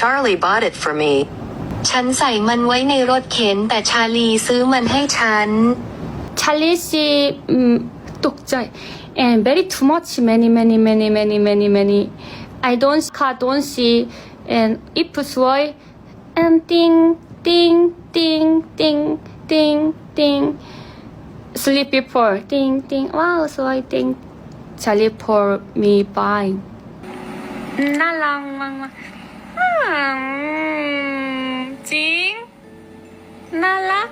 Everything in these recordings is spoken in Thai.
Charlie bought it for me. ฉันใส่มันไว้ในรถเข็น แต่ชาลีซื้อมันให้ฉัน 찰리 씨, 음, 독자, and very too much, many, many, many, many, many, many. I don't, 카, don't see, and if soy, and ding, ding, ding, ding, ding, ding. Sleep before, ding, ding. Wow, soy, ding. 찰리 for me buying. น่ารักมากมากอืม จริง น่ารัก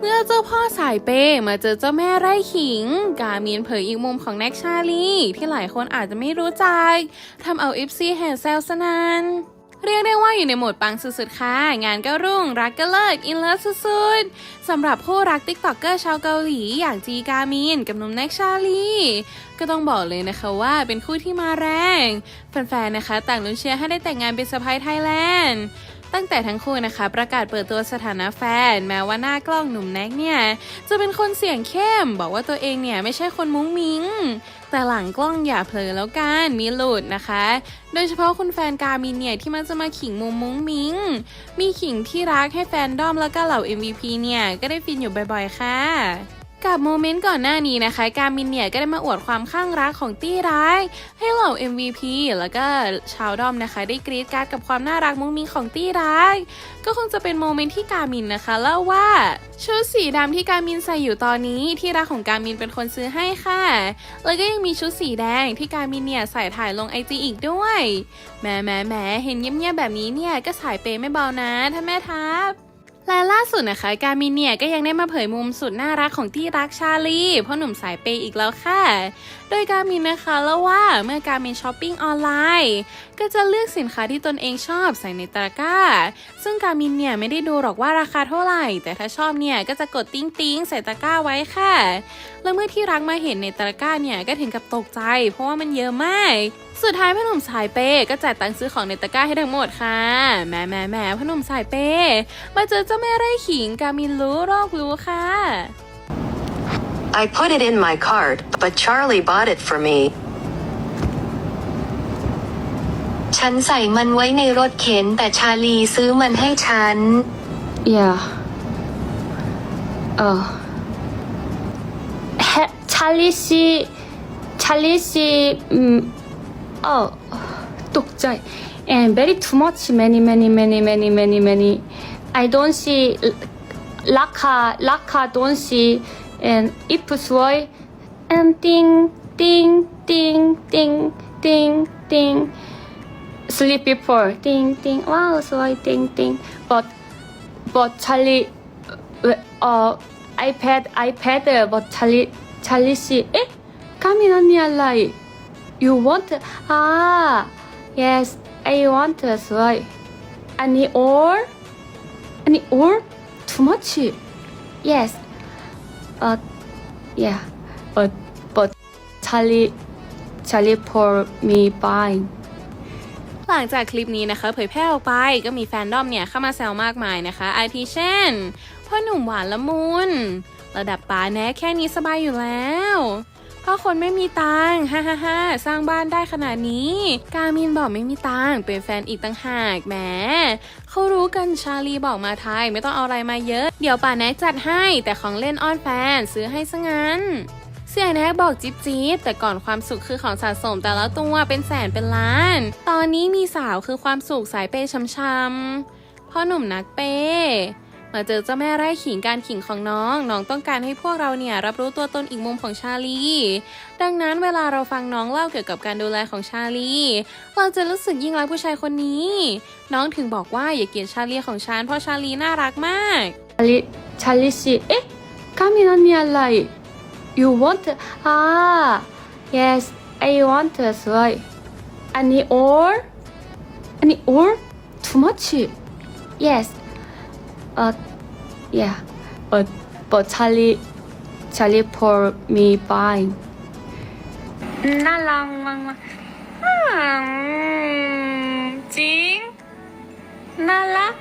เมื่อเจ้าพ่อสายเปย์มาเจอเจ้าแม่ไร่ขิง กาเมีนเผยอีกมุมของแน็กชาลีที่หลายคนอาจจะไม่รู้จักทำเอาอิฟซีแห่แซวสนาน เรียกได้ว่าอยู่ในโหมดปังสุดๆ ค่ะ งานก็รุ่ง รักก็เลิศอินเลิฟสุดๆ สำหรับคู่รักติ๊กต็อกเกอร์ชาวเกาหลีอย่างจีกามีนกับหนุ่มแน็กชาลีก็ต้องบอกเลยนะคะว่าเป็นคู่ที่มาแรง แฟนๆ นะคะ ต่างลุ้นเชียร์ให้ได้แต่งงานเป็นสะพ้ายไทยแลนด์ ตั้งแต่ทั้งคู่นะคะ ประกาศเปิดตัวสถานะแฟน แม้ว่าหน้ากล้องหนุ่มแน็กเนี่ย จะเป็นคนเสียงเข้ม บอกว่าตัวเองเนี่ยไม่ใช่คนมุ้งมิงแต่หลังกล้องอย่าเผลอแล้วกันมีหลุดนะคะ โดยเฉพาะคุณแฟนกามินเนี่ยที่มันจะมาขิงมุมมุ้งมิงมีขิงที่รักให้แฟนด้อมแล้วก็เหล่า MVP เนี่ยก็ได้ฟินอยู่บ่อยๆค่ะ กับโมเมนต์ก่อนหน้านี้นะคะการมินเนี่ยก็ได้มาอวดความข้างรักของตี้ร้าย ให้เหล่า MVP แล้วก็ชาวดอมนะคะ ได้กรี๊ดการ์ดกับความน่ารักมุ้งมิ้งของตี้ร้าย ก็คงจะเป็นโมเมนต์ที่การมินนะคะเล่าว่าชุดสีดำที่การมินใส่อยู่ตอนนี้ที่รักของการมินเป็นคนซื้อให้ค่ะ แล้วก็ยังมีชุดสีแดงที่การมินเนี่ยใส่ถ่ายลงไอจีอีกด้วยแหมแหมแหมเห็นเงียบๆแบบนี้เนี่ยก็สายเปไม่เบานะท่านแม่ทัพ และล่าสุดนะคะ การมินเนี่ยก็ยังได้มาเผยมุมสุดน่ารักของที่รักชาลีพ่อหนุ่มสายเปย์อีกแล้วค่ะ โดยการมินนะคะเล่าว่าเมื่อการมินช้อปปิ้งออนไลน์ก็จะเลือกสินค้าที่ตนเองชอบใส่ในตะกร้า ซึ่งการมินเนี่ยไม่ได้ดูหรอกว่าราคาเท่าไหร่ แต่ถ้าชอบเนี่ยก็จะกดติ้งติ้งใส่ตะกร้าไว้ค่ะ แล้วเมื่อที่รักมาเห็นในตะกร้าเนี่ยก็ถึงกับตกใจ เพราะว่ามันเยอะมาก สุดท้ายพ่อหนุ่มสายเปย์ก็จ่ายตังค์ซื้อของในตะกร้าให้ทั้งหมดค่ะแหม่แหม่แหม่พ่อหนุ่มสายเปย์มาเจอเจ้าแม่ไร่ขิงการมินรู้โรครู้ค่ะ I put it in my cart, but Charlie bought it for me. ฉันใส่มันไว้ในรถเข็น แต่ชาลีซื้อมันให้ฉัน Yeah. 어. 해, 찰리 씨, 찰리 씨, 음, 어, 독자, and very too much, many, many, many, many, many, many. I don't see, 라카, 라카 don't see, and if soy, and ding, ding, ding, ding, ding, ding. sleepy for ting ting. Wow so I ting ting. But but Charlie uh, uh iPad iPad but Charlie Charlie see eh coming on your life you want? Ah yes I want so I any or? Any or? Too much? Yes. But yeah. But but Charlie Charlie pour me buying หลังจากคลิปนี้นะคะ เผยแพร่ออกไปก็มีแฟนดอมเนี่ยเข้ามาแซวมากมายนะคะอาทิเช่นพ่อหนุ่มหวานละมุนระดับป๋าแนะแค่นี้สบายอยู่แล้วพ่อคนไม่มีตังค์ฮ่าฮ่าฮ่าสร้างบ้านได้ขนาดนี้ กามินบอกไม่มีตังค์เป็นแฟนอีกตั้งหากแหมเขารู้กันชาลีบอกมาไทยไม่ต้องเอาอะไรมาเยอะ เดี๋ยวป๋าแนะจัดให้ แต่ของเล่นอ้อนแฟนซื้อให้ซะงั้น เสียแนกบอกจิ๊บจิ๊บแต่ก่อนความสุขคือของสะสมแต่ละตัวเป็นแสนเป็นล้าน ตอนนี้มีสาวคือความสุขสายเปย์ช้ำๆพ่อหนุ่มนักเปย์มาเจอเจ้าแม่ไร่ขิงการขิงของน้อง น้องต้องการให้พวกเราเนี่ยรับรู้ตัวตนอีกมุมของชาลี ดังนั้นเวลาเราฟังน้องเล่าเกี่ยวกับการดูแลของชาลี เราจะรู้สึกยิ่งรักผู้ชายคนนี้ น้องถึงบอกว่าอย่าเกลียดชาลีของฉันเพราะชาลีน่ารักมาก ชาลีชาลีสิเอ๊ะข้ามีนั่นมีอะไร You want ah yes I want to try. Any or any or too much. Yes. Uh yeah. But but Charlie Charlie pour me buying. Hmm, น่ารักมากมากจริงน่ารัก